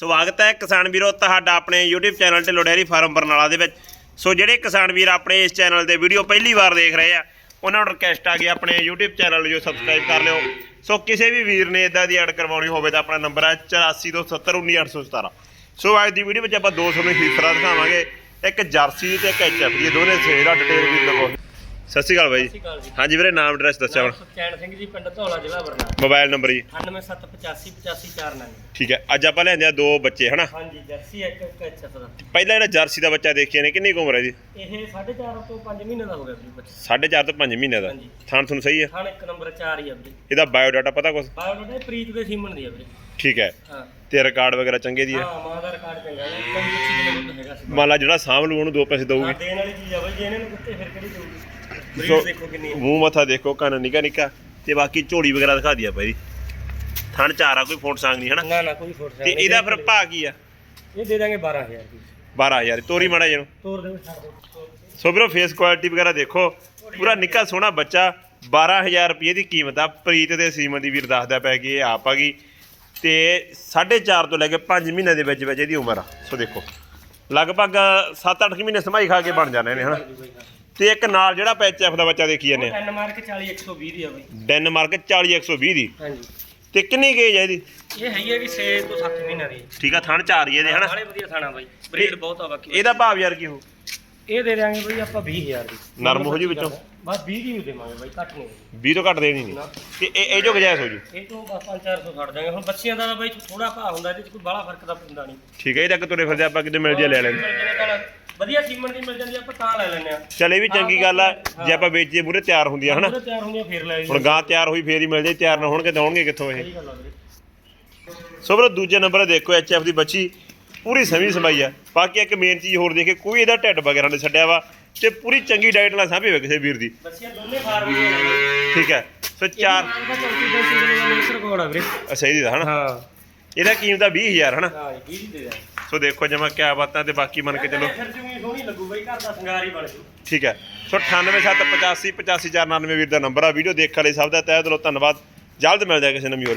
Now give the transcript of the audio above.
ਸਵਾਗਤ ਹੈ ਕਿਸਾਨ ਵੀਰੋ ਤੁਹਾਡਾ ਆਪਣੇ YouTube ਚੈਨਲ 'ਤੇ ਡੈਰੀ ਫਾਰਮ ਬਰਨਾਲਾ ਦੇ ਵਿੱਚ। ਸੋ ਜਿਹੜੇ ਕਿਸਾਨ ਵੀਰ ਆਪਣੇ ਇਸ ਚੈਨਲ ਦੇ ਵੀਡੀਓ ਪਹਿਲੀ ਵਾਰ ਦੇਖ ਰਹੇ ਆ, ਉਹਨਾਂ ਨੂੰ ਰਿਕਵੈਸਟ ਆ ਗਈ ਆਪਣੇ YouTube ਚੈਨਲ ਜੋ ਸਬਸਕ੍ਰਾਈਬ ਕਰ ਲਿਓ। ਸੋ ਕਿਸੇ ਵੀ ਵੀਰ ਨੇ ਇਦਾਂ ਦੀ ਐਡ ਕਰਵਾਉਣੀ ਹੋਵੇ ਤਾਂ ਆਪਣਾ ਨੰਬਰ ਹੈ 8427191817 ਸੋ ਅੱਜ ਦੀ ਵੀਡੀਓ ਵਿੱਚ ਆਪਾਂ ਦੋ ਤੁਹਾਨੂੰ ਹੀਫਰਾ ਦਿਖਾਵਾਂਗੇ, ਇੱਕ ਜਰਸੀ ਤੇ ਇੱਕ ਐਚਐਫ ਦੀ ਦੋਨੇ ਸੇਲ ਦਾ ਡਿਟੇਲ ਵੀ ਲਗੋ ਸਤਿ ਸ਼੍ਰੀ ਅਕਾਲ ਬਾਈ ਅਕਾਲ ਜੀ। ਹਾਂਜੀ ਵੀਰੇ ਨਾਮ ਐਡਰੈਸ ਦੱਸਿਆ ਹੁਣ ਸੁਖਚੈਨ ਸਿੰਘ ਜੀ ਪਿੰਡ ਧੌਲਾ ਜ਼ਿਲ੍ਹਾ ਬਰਨਾਲਾ। ਮੋਬਾਈਲ ਨੰਬਰ ਜੀ। 9785885499 ਠੀਕ ਹੈ ਅੱਜ ਆਪਾਂ ਲੈਂਦੇ ਆ ਦੋ ਬੱਚੇ ਹਨਾ? ਹਾਂਜੀ ਜਰਸੀ ਇੱਕ ਇੱਕ ਐਚਐਫ ਦਾ। ਪਹਿਲਾ ਜਿਹੜਾ ਜਰਸੀ ਦਾ ਬੱਚਾ ਦੇਖਿਆ ਨੇ ਕਿੰਨੀ ਕੁ ਉਮਰ ਹੈ ਜੀ ਇਹ 4.5 ਤੋਂ 5 ਮਹੀਨੇ ਦਾ ਹੋ ਗਿਆ ਵੀਰੇ ਬੱਚਾ। 4.5 ਤੋਂ 5 ਮਹੀਨੇ ਦਾ। ਹਾਂਜੀ। ਥਾਣ ਤੁਹਾਨੂੰ ਸਹੀ ਹੈ? ਥਾਣ ਇੱਕ ਨੰਬਰ 4 ਹੀ ਆ ਵੀਰੇ। ਇਹਦਾ ਬਾਇਓਡਾਟਾ ਪਤਾ ਕੁਛ? ਬਾਇਓਡਾਟਾ ਪ੍ਰੀਤ ਦੇ ਸੀਮਨ ਦੀ ਆ ਵੀਰੇ। ਠੀਕ ਹੈ। ਹਾਂ। ਤੇ ਰਿਕਾਰਡ ਵਗੈਰਾ ਚੰਗੇ ਦੀ ਹੈ। ਹਾਂ ਮਾਂ ਦਾ ਰਿਕਾਰਡ ਚੰਗਾ ਕੋਈ ਹੈਗਾ ਸੀ ਮੰਨ ਲਾ ਜਿਹੜਾ ਸਾਂਭ ਲੂ ਉਹਨੂੰ ਦੋ ਪੈਸੇ ਹਾਂ, ਦਊਗੀ। ਦੇਣ ਵਾਲੀ ਚੀਜ਼ ਆ ਬਈ ਜੇ ਇਹਨਾਂ ਨੂੰ ਕੁੱਤੇ ਫਿਰ ਕਿਹੜੀ ਦਊਗੀ? ਸੋ ਬਰੀਡ ਦੇਖੋ ਕਿੰਨੀ ਹੈ। ਮੂੰਹ ਮੱਥਾ ਦੇਖੋ ਕੰਨ ਨਿਕਾ ਨਿਕਾ। ਤੇ ਬਾਕੀ ਝੋਲੀ ਵਗੈਰਾ ਦਿਖਾ ਦਿਆ ਭਾਈ ਥਣ ਚਾਰ ਕੋਈ ਫੋਟ ਸੰਗ ਨਹੀਂ ਹਨਾ? ਨਾ ਨਾ ਕੋਈ ਫੋਟ ਤੇ ਇਹਦਾ ਫਿਰ ਭਾਅ ਕੀ ਆ? ਇਹ ਦੇ ਦਾਂਗੇ 12000 ਦੀ। 12000 ਤੋਰੀ ਮਾੜਾ ਜਿਹਨੂੰ ਤੋਰ ਦੇ ਛੱਡ ਸੋ ਵੀਰੋ ਫੇਸ ਕੁਆਲਿਟੀ ਵਗੈਰਾ ਦੇਖੋ। ਪੂਰਾ ਨਿੱਕਾ ਸੋਹਣਾ ਬੱਚਾ। 12000 ਰੁਪਏ ਦੀ ਕੀਮਤ ਆ। ਪ੍ਰੀਤ ਦੇ ਸੀਮਨ ਦੀ ਵੀਰ ਦੱਸਦਾ ਪਿਆ ਕਿ ਇਹ ਆਪ ਆ ਗਈ। ਤੇ 4.5 ਤੋਂ ਲੈ ਕੇ 5 ਮਹੀਨੇ ਦੇ ਵਿੱਚ ਵਿੱਚ ਇਹਦੀ ਉਮਰ ਆ। ਸੋ ਦੇਖੋ ਲਗਭਗ 7-8 ਮਹੀਨੇ ਸਮਾਈ ਖਾ ਕੇ ਬਣ ਜਾਣੇ ਨੇ ਹਨਾ? ਤੇ ਇੱਕ ਨਾਲ ਜਿਹੜਾ ਪੈਚ ਐਫ ਦਾ ਬੱਚਾ ਦੇਖੀ ਜਾਂਦੇ ਆ। ਡੈਨਮਾਰਕ 40 120 ਦੀ ਆ ਬਈ। ਡੈਨਮਾਰਕ 40120 ਦੀ। ਹਾਂਜੀ। ਤੇ ਕਿੰਨੀ ਗੇਜ ਹੈ ਇਹਦੀ? ਇਹ ਹੈਗੀ ਹੈ ਕਿ 6 ਤੋਂ 7 ਮਹੀਨਿਆਂ ਦੀ। ਠੀਕ ਆ ਥਣ ਚਾਰ ਹੀ ਇਹਦੇ ਹਨਾ? ਬਾਲੇ ਵਧੀਆ ਥਾਣਾ ਬਾਈ। ਬਰੀਡ ਬਹੁਤ ਆ ਬਾਕੀ ਇਹਦਾ ਭਾਵ ਯਾਰ ਕੀ ਹੋ ਇਹ ਦੇ ਦਿਆਂਗੇ ਬਈ ਆਪਾਂ 20000 ਦੀ। ਨਰਮ ਹੋ ਜੂ ਵਿੱਚੋਂ? ਬਸ 20 ਦੀ ਦੇਵਾਂਗੇ ਬਾਈ ਘੱਟ ਨਹੀਂ 20 ਤੋਂ ਘੱਟ ਦੇਣੀ ਨਹੀਂ। ਤੇ ਇਹ ਇਹ ਜੋ ਗਜਾਇਸ ਹੋ ਜੂ? ਇਹ ਤੋਂ ਬਸ 5-400 ਛੱਡ ਦਾਂਗੇ ਹੁਣ ਬੱਚਿਆਂ ਦਾ ਬਾਈ ਥੋੜਾ ਭਾਅ ਹੁੰਦਾ ਇਹਦੇ ਚ ਕੋਈ ਬਾਹਲਾ ਫ਼ਰਕ ਤਾਂ ਪੈਂਦਾ ਨਹੀਂ। ਠੀਕ ਹੈ ਇਹਦਾ ਕਿ ਤੁਰੇ ਫਿਰਦੇ ਆਪਾਂ ਕਿਤੇ ਮਿਲ ਜੇ ਲੈ ਲੈਂਦੇ ਵਧੀਆ ਸੀਮਨ ਦੀ ਮਿਲ ਜਾਂਦੀ ਆਪਾਂ ਤਾਂ ਲੈ ਲੈਂਦੇ ਆ। ਚਲ ਇਹ ਵੀ ਚੰਗੀ ਗੱਲ ਆ ਜੇ ਆਪਾਂ ਵੇਚੀਏ ਮੂਰੇ ਤਿਆਰ ਹੁੰਦੀਆਂ ਹਨਾ? ਤਿਆਰ ਹੁੰਦੀਆਂ ਫੇਰ ਲੈ ਹੁਣ ਗਾਂ ਤਿਆਰ ਹੋਈ ਫੇਰ ਹੀ ਮਿਲ ਜੇ ਤਿਆਰ ਨਾ ਹੋਣਗੇ ਤਾਂ ਹੋਣਗੇ ਕਿੱਥੋਂ ਇਹ? ਸਹੀ ਗੱਲ ਆ ਵੀਰੇ। ਸੋ ਵੀਰੋ ਦੂਜੇ ਨੰਬਰ ਦੇਖੋ ਐਚਐਫ ਦੀ ਬੱਚੀ। ਪੂਰੀ ਸਮੀ ਸਮਾਈ ਆ। ਬਾਕੀ ਇੱਕ ਮੇਨ ਚੀਜ਼ ਹੋਰ ਦੇਖੇ ਕੋਈ ਇਹਦਾ ਢਿੱਡ ਵਗੈਰਾ ਨਹੀਂ ਛੱਡਿਆ ਵਾ ਤੇ ਪੂਰੀ ਚੰਗੀ ਡਾਈਟ ਨਾਲ ਸਾਂਭੀ ਹੋਵੇ ਕਿਸੇ ਵੀਰ ਦੀ। ਬੱਚਿਆਂ ਦੋਨੇ ਫਾਰਮ ਦੀਆਂ ਨੇ ਠੀਕ ਹੈ ਸੋ ਚਾਰ ਅੱਛਾ ਇਹਦੀ ਦਾ ਹਨਾ? ਹਾਂ। ਇਹਦਾ ਕੀਮਤ ਆ 20000 ਹਨਾ? ਹਾਂ 20 ਦੀ ਦੇ ਦਿਆਂਗੇ ਸੋ ਦੇਖੋ ਜਮਾ ਕਿਆ ਬਾਤਾਂ ਤੇ ਬਾਕੀ ਮੰਨ ਕੇ ਚੱਲੋ। ਫਿਰ ਜਿਵੇਂ ਸੋਹਣੀ ਲੱਗੂ ਬਈ ਘਰ ਦਾ ਸ਼ਿੰਗਾਰ ਹੀ ਬਣ ਜੂ। ਠੀਕ ਹੈ ਸੋ 98785 85499 ਵੀਰ ਦਾ ਨੰਬਰ ਆ। ਵੀਡੀਓ ਦੇਖਣ ਲਈ ਸਭ ਦਾ ਤਹਿ ਦਿਲੋਂ ਧੰਨਵਾਦ। ਜਲਦ ਮਿਲਦੇ ਆ ਕਿਸੇ ਨਵੀਂ ਹੋਰ